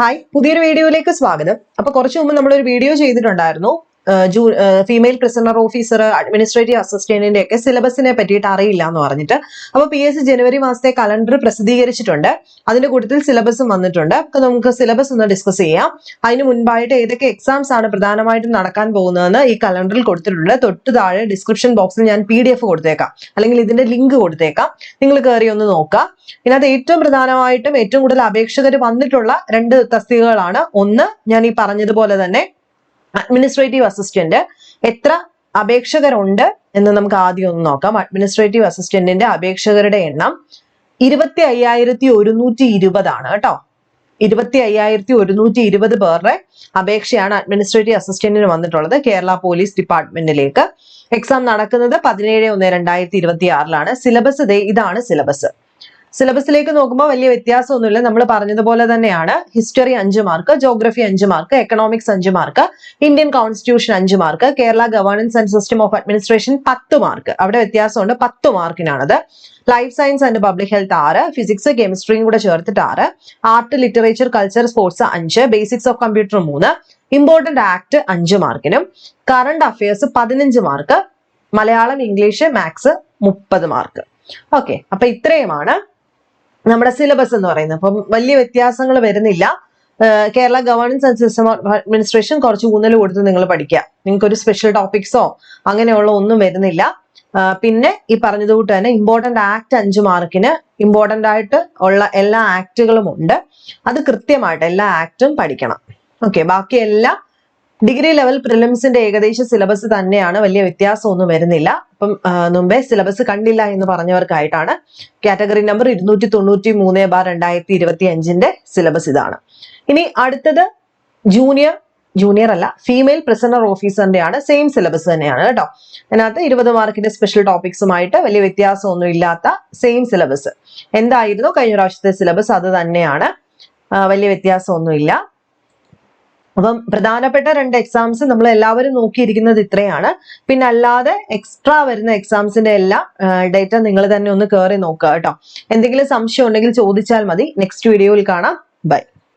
Hi പുതിയൊരു വീഡിയോയിലേക്ക് സ്വാഗതം. അപ്പൊ കുറച്ചു മുമ്പ് നമ്മളൊരു വീഡിയോ ചെയ്തിട്ടുണ്ടായിരുന്നു. ഫീമെയിൽ പ്രിസണർ ഓഫീസർ അഡ്മിനിസ്ട്രേറ്റീവ് അസിസ്റ്റന്റിന്റെ ഒക്കെ സിലബസിനെ പറ്റിയിട്ട് അറിയില്ല എന്ന് പറഞ്ഞിട്ട്. അപ്പൊ പി എസ് ജനുവരി മാസത്തെ കലണ്ടർ പ്രസിദ്ധീകരിച്ചിട്ടുണ്ട്. അതിന്റെ കൂട്ടത്തിൽ സിലബസും വന്നിട്ടുണ്ട്. അപ്പൊ നമുക്ക് സിലബസ് ഒന്ന് ഡിസ്കസ് ചെയ്യാം. അതിന് മുൻപായിട്ട് ഏതൊക്കെ എക്സാംസ് ആണ് പ്രധാനമായിട്ടും നടക്കാൻ പോകുന്നതെന്ന് ഈ കലണ്ടറിൽ കൊടുത്തിട്ടുണ്ട്. തൊട്ട് താഴെ ഡിസ്ക്രിപ്ഷൻ ബോക്സിൽ ഞാൻ പി ഡി എഫ് കൊടുത്തേക്കാം. അല്ലെങ്കിൽ ഇതിന്റെ ലിങ്ക് കൊടുത്തേക്കാം. നിങ്ങൾ കയറി ഒന്ന് നോക്കുക. ഇതിനകത്ത് ഏറ്റവും പ്രധാനമായിട്ടും ഏറ്റവും കൂടുതൽ അപേക്ഷകർ വന്നിട്ടുള്ള രണ്ട് തസ്തികകളാണ്. ഒന്ന് ഞാൻ ഈ പറഞ്ഞതുപോലെ തന്നെ അഡ്മിനിസ്ട്രേറ്റീവ് അസിസ്റ്റന്റ് എത്ര അപേക്ഷകരുണ്ട് എന്ന് നമുക്ക് ആദ്യം ഒന്ന് നോക്കാം. അഡ്മിനിസ്ട്രേറ്റീവ് അസിസ്റ്റന്റിന്റെ അപേക്ഷകരുടെ എണ്ണം ഇരുപത്തി അയ്യായിരത്തി ഒരുന്നൂറ്റി ഇരുപതാണ് കേട്ടോ. ഇരുപത്തി അയ്യായിരത്തി ഒരുന്നൂറ്റി ഇരുപത് പേരുടെ അപേക്ഷയാണ് അഡ്മിനിസ്ട്രേറ്റീവ് അസിസ്റ്റന്റിന് വന്നിട്ടുള്ളത് കേരള പോലീസ് ഡിപ്പാർട്ട്മെന്റിലേക്ക് എക്സാം നടക്കുന്നത് പതിനേഴ് ഒന്ന് രണ്ടായിരത്തി ഇരുപത്തി ആറിലാണ് സിലബസ് ദേ ഇതാണ് സിലബസ് സിലബസിലേക്ക് നോക്കുമ്പോൾ വലിയ വ്യത്യാസമൊന്നുമില്ല. നമ്മൾ പറഞ്ഞതുപോലെ തന്നെയാണ്. ഹിസ്റ്ററി അഞ്ച് മാർക്ക് ജോഗ്രഫി അഞ്ച് മാർക്ക് എക്കണോമിക്സ് അഞ്ച് മാർക്ക് ഇന്ത്യൻ കോൺസ്റ്റിറ്റ്യൂഷൻ അഞ്ച് mark Kerala governance and system of administration പത്ത് മാർക്ക്. അവിടെ വ്യത്യാസമുണ്ട്. പത്ത് മാർക്കിനാണത്. Life science and public health ആറ് ഫിസിക്സ് കെമിസ്ട്രിയും കൂടെ ചേർത്തിട്ട് ആറ് ആർട്ട് ലിറ്ററേച്ചർ കൾച്ചർ സ്പോർട്സ് അഞ്ച് ബേസിക്സ് ഓഫ് കമ്പ്യൂട്ടർ മൂന്ന് ഇമ്പോർട്ടന്റ് ആക്ട് അഞ്ച് മാർക്കിനും കറണ്ട് അഫയേഴ്സ് പതിനഞ്ച് മാർക്ക് മലയാളം ഇംഗ്ലീഷ് മാത്സ് മുപ്പത് മാർക്ക്. ഓക്കെ അപ്പൊ ഇത്രയുമാണ് നമ്മുടെ സിലബസ് എന്ന് പറയുന്നത്. അപ്പം വലിയ വ്യത്യാസങ്ങൾ വരുന്നില്ല. Kerala governance and system administration കുറച്ച് ഊന്നൽ കൊടുത്ത് നിങ്ങൾ പഠിക്കുക നിങ്ങൾക്ക് ഒരു സ്പെഷ്യൽ ടോപ്പിക്സോ അങ്ങനെയുള്ള ഒന്നും വരുന്നില്ല. പിന്നെ ഈ പറഞ്ഞതുകൂട്ട് തന്നെ ഇമ്പോർട്ടന്റ് ആക്ട് അഞ്ച് മാർക്കിന് ഇമ്പോർട്ടന്റ് ആയിട്ട് ഉള്ള എല്ലാ ആക്ടുകളും ഉണ്ട്. അത് കൃത്യമായിട്ട് എല്ലാ ആക്ടും പഠിക്കണം. ഓക്കെ ബാക്കി എല്ലാ ഡിഗ്രി ലെവൽ പ്രിലിംസിന്റെ ഏകദേശ സിലബസ് തന്നെയാണ്. വലിയ വ്യത്യാസമൊന്നും വരുന്നില്ല. അപ്പം മുമ്പേ സിലബസ് കണ്ടില്ല എന്ന് പറഞ്ഞവർക്കായിട്ടാണ് കാറ്റഗറി നമ്പർ ഇരുന്നൂറ്റി തൊണ്ണൂറ്റി മൂന്ന് ബാർ രണ്ടായിരത്തി ഇരുപത്തി അഞ്ചിന്റെ സിലബസ് ഇതാണ്. ഇനി അടുത്തത് ജൂനിയർ ജൂനിയർ അല്ല ഫീമെയിൽ പ്രിസണർ ഓഫീസറിന്റെ ആണ് സെയിം സിലബസ് തന്നെയാണ് കേട്ടോ. അതിനകത്ത് ഇരുപത് മാർക്കിന്റെ സ്പെഷ്യൽ ടോപ്പിക്സുമായിട്ട് വലിയ വ്യത്യാസമൊന്നും ഇല്ലാത്ത സെയിം സിലബസ് എന്തായിരുന്നു? കഴിഞ്ഞ പ്രാവശ്യത്തെ സിലബസ് അത് തന്നെയാണ്. വലിയ വ്യത്യാസമൊന്നുമില്ല. അപ്പം പ്രധാനപ്പെട്ട രണ്ട് എക്സാംസ് നമ്മൾ എല്ലാവരും നോക്കിയിരിക്കുന്നത് ഇത്രയാണ്. പിന്നെ അല്ലാതെ എക്സ്ട്രാ വരുന്ന എക്സാംസിന്റെ എല്ലാ ഡേറ്റ നിങ്ങൾ തന്നെ ഒന്ന് കയറി നോക്കുക കേട്ടോ. എന്തെങ്കിലും സംശയം ഉണ്ടെങ്കിൽ ചോദിച്ചാൽ മതി. നെക്സ്റ്റ് വീഡിയോയിൽ കാണാം. ബൈ